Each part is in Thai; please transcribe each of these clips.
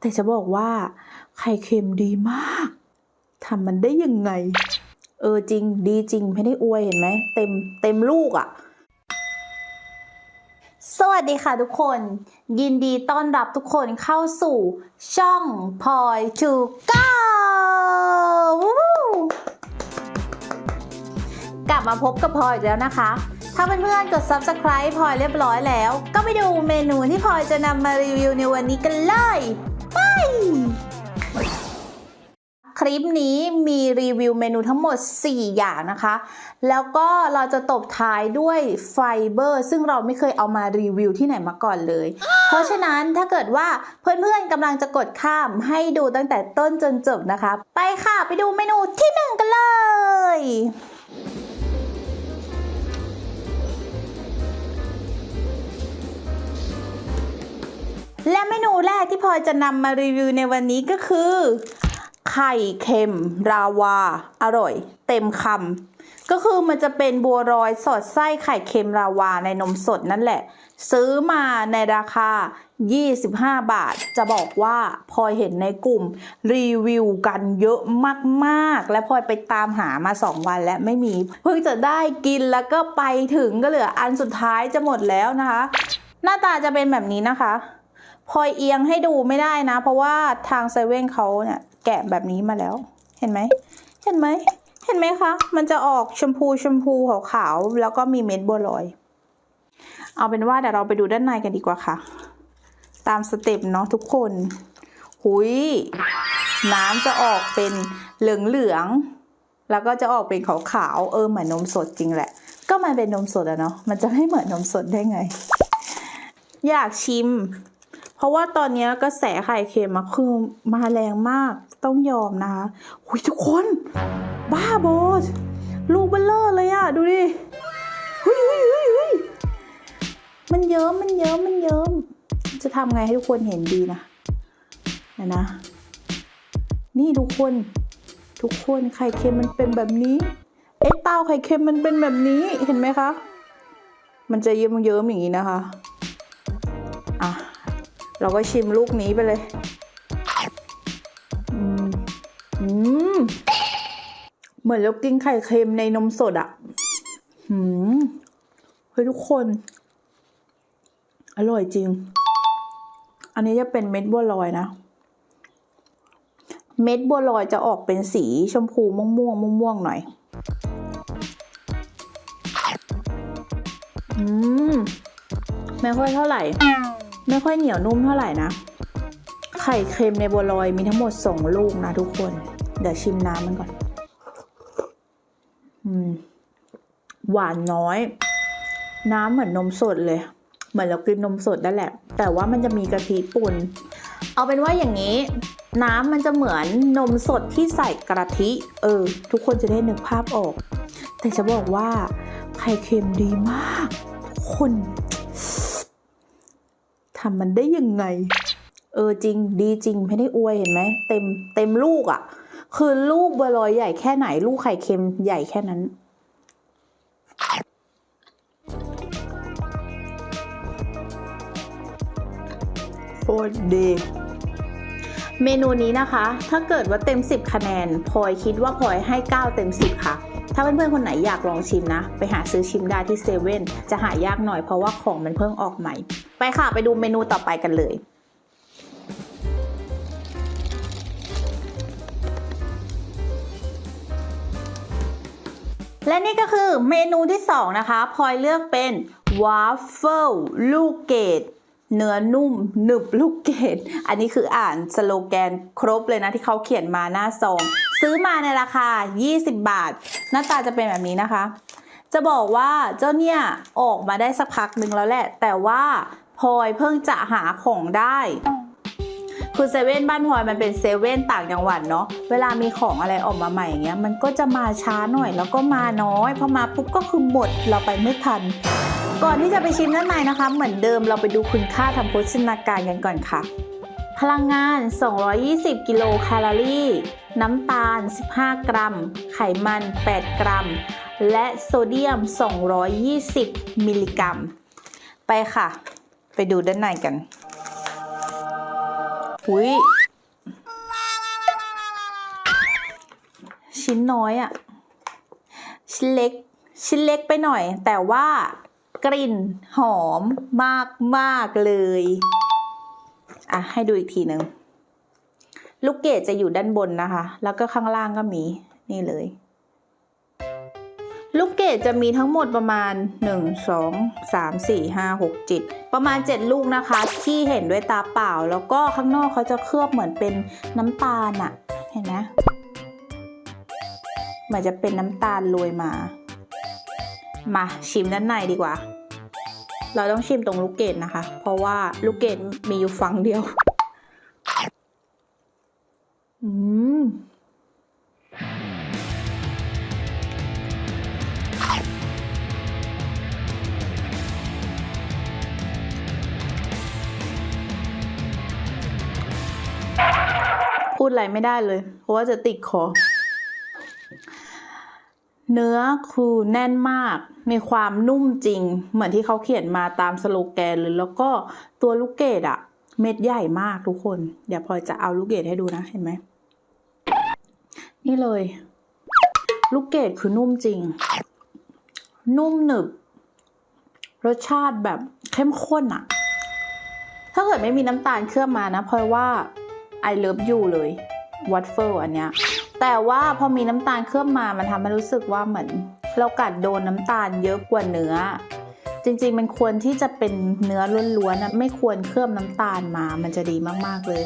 แต่จะบอกว่า ไข่เค็มดีมากทำมันได้ยังไง เออจริงดีจริงไม่ได้อวยเห็นไหมเต็มเต็มลูกอะ่ะ สวัสดีค่ะทุกคน ยินดีต้อนรับทุกคนเข้าสู่ ช่องพลอยทูก้ากลับมาพบกับพลอยอีกแล้วนะคะ ถ้าเพื่อนๆกด subscribe พลอยเรียบร้อยแล้ว ก็ไปดูเมนูที่พลอยจะนำมารีวิวในวันนี้กันเลย คลิปนี้มีรีวิวเมนูทั้งหมด 4 อย่างนะคะ แล้วก็เราจะตบท้ายด้วยไฟเบอร์ ซึ่งเราไม่เคยเอามารีวิวที่ไหนมาก่อนเลย เพราะฉะนั้นถ้าเกิดว่าเพื่อนๆกำลังจะกดข้ามให้ดูตั้งแต่ต้นจนจบนะคะ ไปค่ะไปดูเมนูที่ 1 กันเลยและเมนูแรกที่พลอยจะนำมารีวิวในวันนี้ก็คือ ไข่เค็ม ราวา อร่อย เต็มคำก็คือมันจะเป็นบัวรอยสอดไส้ไข่เค็มราวาในนมสดนั่นแหละ ซื้อมาในราคา 25 บาท จะบอกว่าพลอยเห็นในกลุ่ม รีวิวกันเยอะมากๆ และพลอยไปตามหามา 2 วันและไม่มี เพิ่งจะได้กินแล้วก็ไปถึงก็เหลืออันสุดท้ายจะหมดแล้วนะคะ หน้าตาจะเป็นแบบนี้นะคะ พลอยเอียงให้ดูไม่ได้นะ เพราะว่าทางเซเว่นเขาเนี่ยแกะแบบนี้มาแล้ว เห็นไหม เห็นไหม เห็นไหมคะ มันจะออกชมพูชมพูขาวๆแล้วก็มีเม็ดบัวลอย เอาเป็นว่าเดี๋ยวเราไปดูด้านในกันดีกว่าค่ะ ตามสเต็ปเนาะทุกคน หุยน้ำจะออกเป็นเหลืองๆแล้วก็จะออกเป็นขาวๆเออเหมือนนมสดจริงแหละ ก็มันเป็นนมสดอะเนาะมันจะไม่เหมือนนมสดได้ไง อยากชิม เพราะว่าตอนนี้กระแสไข่เค็มคือมาแรงมากต้องยอมนะคะหุยทุกคน บ้าบอสลูกเบลเลอร์เลยอะดูดิเฮ้ยเฮ้ยฮุยฮุยมันเยิ้มมันเยิ้มมันเยิ้มจะทำไงให้ทุกคนเห็นดีนะนะนะ นี่ทุกคนทุกคนไข่เค็มมันเป็นแบบนี้ไอ้เต้าไข่เค็มมันเป็นแบบนี้เห็นไหมคะ มันจะเยิ้มเยิ้มอย่างนี้นะคะ เราก็ชิมลูกนี้ไปเลย อืม เหมือนเรากินไข่เค็มในนมสดอะ่ะหืม เฮ้ยทุกคน อร่อยจริง อันนี้จะเป็นเม็ดบัวลอยนะ เม็ดบัวลอยจะออกเป็นสีชมพูม่วงม่วงม่วงม่วงหน่อย อืม ไม่ค่อยเท่าไหร่ ไม่ค่อยเหนียวนุ่มเท่าไหร่นะ ไข่เค็มในบัวลอยมีทั้งหมดสองลูกนะทุกคน เดี๋ยวชิมน้ำมันก่อน อืม หวานน้อย น้ำเหมือนนมสดเลย เหมือนเรากินนมสดนั่นแหละ แต่ว่ามันจะมีกะทิปุ่น เอาเป็นว่าอย่างนี้ น้ำมันจะเหมือนนมสดที่ใส่กะทิ เออ ทุกคนจะได้นึกภาพออก แต่จะบอกว่าไข่เค็มดีมาก ทุกคน ทำมันได้ยังไง เออจริง ดีจริงไม่ได้อวยเห็นไหมเต็มเต็มลูกอะ่ะ คือลูกบัวลอยใหญ่แค่ไหน ลูกไข่เค็มใหญ่แค่นั้นโคตรดีเมนูนี้นะคะ ถ้าเกิดว่าเต็ม 10 คะแนนพลอยคิดว่าพลอยให้ 9 เต็ม 10 ค่ะ ถ้าเพื่อนๆคนไหนอยากลองชิมนะ ไปหาซื้อชิมได้ที่เซเว่นจะหายากหน่อยเพราะว่าของมันเพิ่งออกใหม่ ไปค่ะไปดูเมนูต่อไปกันเลยและนี่ก็คือเมนูที่2นะคะพลอยเลือกเป็นวาฟเฟิลลูกเกดเนื้อนุ่มหนึบลูกเกดอันนี้คืออ่านสโลแกนครบเลยนะที่เขาเขียนมาหน้าซอง ซื้อมาในราคา 20 บาท หน้าตาจะเป็นแบบนี้นะคะ จะบอกว่าเจ้าเนี่ยออกมาได้สักพักหนึ่งแล้วแหละ แต่ว่า พลอยเพิ่งจะหาของได้คือเซเว่นบ้านพลอยมันเป็นเซเว่นต่างจังหวัดเนาะเวลามีของอะไรออกมาใหม่อย่างเงี้ยมันก็จะมาช้าหน่อยแล้วก็มาน้อยพอมาปุ๊บก็คือหมดเราไปไม่ทัน ก่อนที่จะไปชิมด้านในนะคะ เหมือนเดิมเราไปดูคุณค่าทางโภชนาการกันก่อนค่ะ พลังงาน 220 กิโลแคลอรี่ น้ำตาล 15 กรัม ไขมัน 8 กรัม และโซเดียม 220 มิลลิกรัม ไปค่ะ ไปดูด้านในกันหุ้ยชิ้นน้อยอะ่ะ ชิ้นเล็ก ชิ้นเล็กไปหน่อย แต่ว่ากลิ่นหอมมากมากเลย อะ ให้ดูอีกทีหนึ่งลูกเกดจะอยู่ด้านบนนะคะ แล้วก็ข้างล่างก็มี นี่เลย ลูกเกดจะมีทั้งหมดประมาณ 1 2 3 4 5 6 7 ประมาณ 7 ลูกนะคะ ที่เห็นด้วยตาเปล่า แล้วก็ข้างนอกเขาจะเคลือบเหมือนเป็นน้ำตาลอะเห็นไหมเหมือนจะเป็นน้ำตาลโรยมา มาชิมด้านในดีกว่า เราต้องชิมตรงลูกเกดนะคะ เพราะว่าลูกเกดมีอยู่ฝั่งเดียว อืม ดอะไรไม่ได้เลย เพราะว่าจะติดคอเนื้อคือแน่นมาก มีความนุ่มจริง เหมือนที่เขาเขียนมาตามสโลแกนเลย แล้วก็ตัวลูกเกดอะเม็ดใหญ่มากทุกคน เดี๋ยวพลอยจะเอาลูกเกดให้ดูนะเห็นไหม นี่เลย ลูกเกดคือนุ่มจริง นุ่มหนึบ รสชาติแบบเข้มข้นอะถ้าเกิดไม่มีน้ำตาลเคลือบมานะพลอยว่า I love you เลยวัตเฟิลอันเนี้ยแต่ว่าพอมีน้ำตาลเคลือบมามันทำให้รู้สึกว่าเหมือน เรากัดโดนน้ำตาลเยอะกว่าเนื้อ จริงๆ มันควรที่จะเป็นเนื้อล้วนๆนะไม่ควรเคลือบน้ำตาลมา มันจะดีมากๆเลย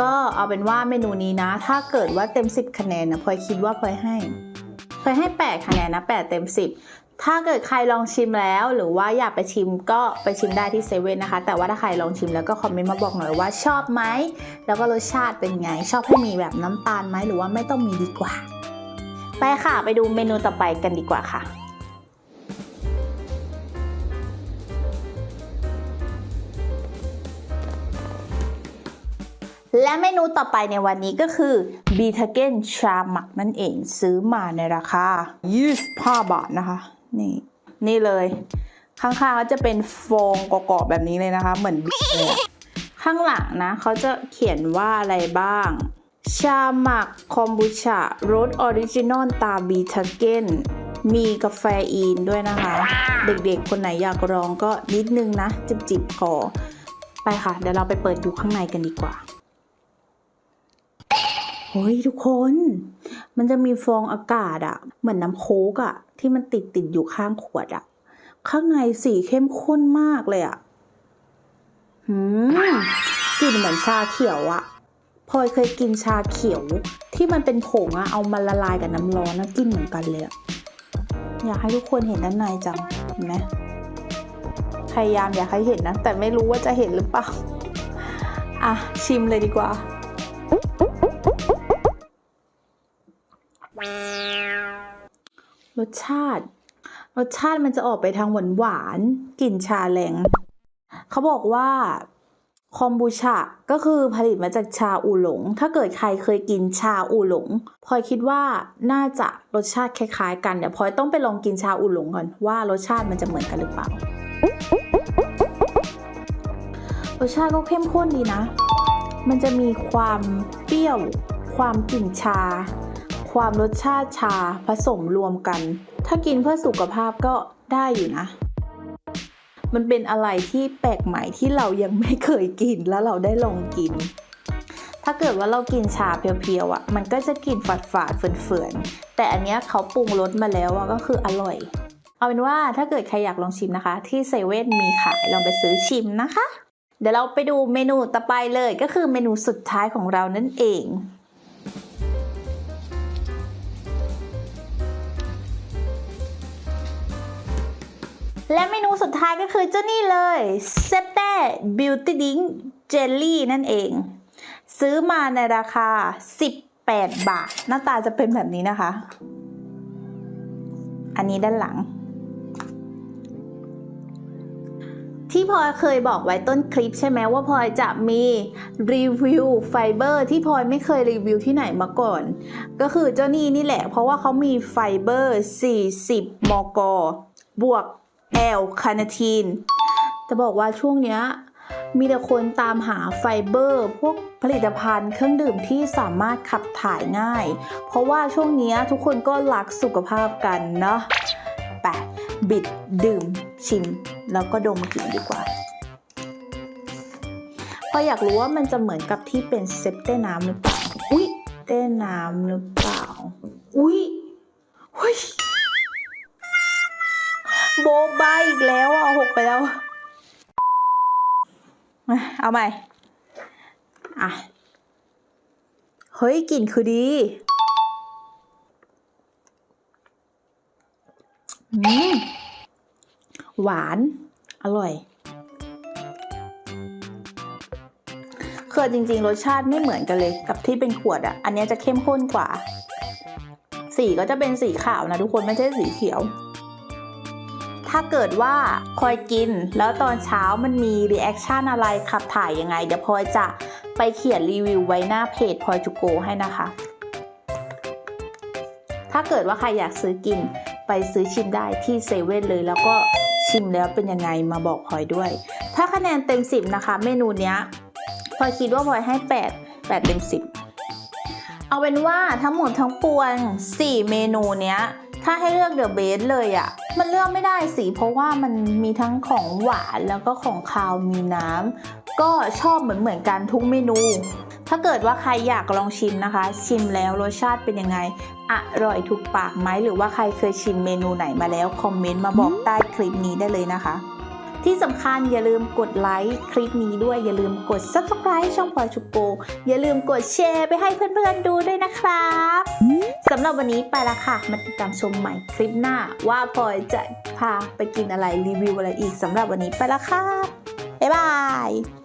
ก็เอาเป็นว่าเมนูนี้นะ ถ้าเกิดว่าเต็ม 10 คะแนนนะพลอยคิดว่าพลอยให้พลอยให้ 8 คะแนนนะ 8 เต็ม 10 ถ้าเกิดใครลองชิมแล้วหรือว่าอยากไปชิมก็ไปชิมได้ที่เซเว่นนะคะ แต่ว่าถ้าใครลองชิมแล้วก็คอมเมนต์มาบอกหน่อยว่าชอบไหม แล้วก็รสชาติเป็นไง ชอบให้มีแบบน้ำตาลไหมหรือว่าไม่ต้องมีดีกว่า ไปค่ะไปดูเมนูต่อไปกันดีกว่าค่ะและเมนูต่อไปในวันนี้ก็คือบีทาเกนชาหมักนั่นเองซื้อมาในราคา25บาทนะคะ นี่ นี่เลย ข้างๆเขาจะเป็นฟองกรอบๆแบบนี้เลยนะคะ เหมือนบีเลยข้างหลังนะเขาจะเขียนว่าอะไรบ้าง ชาหมักคอมบูชารสออริจินอลตาบีทาเกนมีกาแฟอีนด้วยนะคะ เด็กๆ คนไหนอยากลองก็นิดนึงนะ จิบๆพอไปค่ะ เดี๋ยวเราไปเปิดดูข้างในกันดีกว่า เฮ้ยทุกคน มันจะมีฟองอากาศอะเหมือนน้ำโค้กอะที่มันติดติดอยู่ข้างขวดอะข้างในสีเข้มข้นมากเลยอะหืมกลิ่นเหมือนชาเขียวอะพลอยเคยกินชาเขียวที่มันเป็นผงอะเอามาละลายกับน้ำร้อนนะกินเหมือนกันเลยอะอยากให้ทุกคนเห็นด้านในจังเห็นไหมพยายามอยากให้เห็นนะ แต่ไม่รู้ว่าจะเห็นหรือเปล่า อะ ชิมเลยดีกว่า รสชาติ รสชาติมันจะออกไปทางหวานหวานกลิ่นชาแรงเขาบอกว่าคอมบูชาก็คือผลิตมาจากชาอูหลง ถ้าเกิดใครเคยกินชาอูหลงพลอยคิดว่าน่าจะรสชาติคล้ายๆ กันเดี๋ยวพลอยต้องไปลองกินชาอูหลงก่อนว่ารสชาติมันจะเหมือนกันหรือเปล่ารสชาติก็เข้มข้นดีนะ มันจะมีความเปรี้ยว ความกลิ่นชา ความรสชาติชาผสมรวมกัน ถ้ากินเพื่อสุขภาพก็ได้อยู่นะ มันเป็นอะไรที่แปลกใหม่ที่เรายังไม่เคยกินแล้วเราได้ลองกิน ถ้าเกิดว่าเรากินชาเพียวๆอะ่ะ มันก็จะกลิ่นฝาดฝาดๆเฟื่อนๆ แต่อันเนี้ยเขาปรุงรสมาแล้วอะก็คืออร่อย เอาเป็นว่าถ้าเกิดใครอยากลองชิมนะคะ ที่เซเว่นมีขายลองไปซื้อชิมนะคะ เดี๋ยวเราไปดูเมนูต่อไปเลยก็คือเมนูสุดท้ายของเรานั่นเอง และเมนูสุดท้ายก็คือเจ้านี่เลยเซเต้บิวตี้ดิงเจลลี่นั่นเอง ซื้อมาในราคา 18 บาท หน้าตาจะเป็นแบบนี้นะคะ อันนี้ด้านหลัง ที่พลอยเคยบอกไว้ต้นคลิปใช่ไหมว่าพลอยจะมีรีวิวไฟเบอร์ที่พลอยไม่เคยรีวิวที่ไหนมาก่อน ก็คือเจ้านี่นี่แหละ เพราะว่าเขามีไฟเบอร์ 40 มก บวก แอลคาเนทีนจะบอกว่าช่วงเนี้ยมีแต่คนตามหาไฟเบอร์ พวกผลิตภัณฑ์เครื่องดื่มที่สามารถขับถ่ายง่าย เพราะว่าช่วงนี้ทุกคนก็รักสุขภาพกันเนาะไปบิดดื่มชิม แล้วก็ดมกลิ่นดีกว่าพออยากรู้ว่ามันจะเหมือนกับที่เป็นเซปเต้น้ำหรือเปล่า อุ๊ย เต้น้ำหรือเปล่า อุ๊ยเฮ้ย โบบายอีกแล้วอะหกไปแล้ว เอาใหม่ อะ เฮ้ยกลิ่นคือดีอืมหวาน อร่อยเคือจริง ๆ รสชาติไม่เหมือนกันเลยกับที่เป็นขวดอะ่ะ อันนี้จะเข้มข้นกว่า สีก็จะเป็นสีขาวนะทุกคนไม่ใช่สีเขียว ถ้าเกิดว่าพลอยกิน แล้วตอนเช้ามันมีรีแอคชั่นอะไรขับถ่ายยังไง เดี๋ยวพลอยจะไปเขียนรีวิวไว้หน้าเพจพลอยจูโกให้นะคะ ถ้าเกิดว่าใครอยากซื้อกินไปซื้อชิมได้ที่เซเว่นเลยแล้วก็ชิมแล้วเป็นยังไงมาบอกพลอยด้วย ถ้าคะแนนเต็ม 10 นะคะ เมนูเนี้ยพลอยคิดว่าพลอยให้ 8 8 เต็ม 10 เอาเป็นว่าทั้งหมดทั้งปวง 4 เมนูเนี้ย ถ้าให้เลือกเดอะเบสเลยอะ่ะ มันเลือกไม่ได้สิเพราะว่ามันมีทั้งของหวานแล้วก็ของคาวมีน้ำก็ชอบเหมือนเหมือนกันทุกเมนู ถ้าเกิดว่าใครอยากลองชิมนะคะ ชิมแล้วรสชาติเป็นยังไง อร่อยถูกปากไหมหรือว่าใครเคยชิมเมนูไหนมาแล้วคอมเมนต์มาบอกใต้คลิปนี้ได้เลยนะคะ ที่สำคัญอย่าลืมกดไลค์คลิปนี้ด้วยอย่าลืมกด subscribe ช่องพลอยชุกโก อย่าลืมกดแชร์ไปให้เพื่อนๆดูด้วยนะครับสำหรับวันนี้ไปละค่ะ มาติดตามชมใหม่คลิปหน้า ว่าพลอยจะพาไปกินอะไรรีวิวอะไรอีกสำหรับวันนี้ไปละค่ะบ๊ายบาย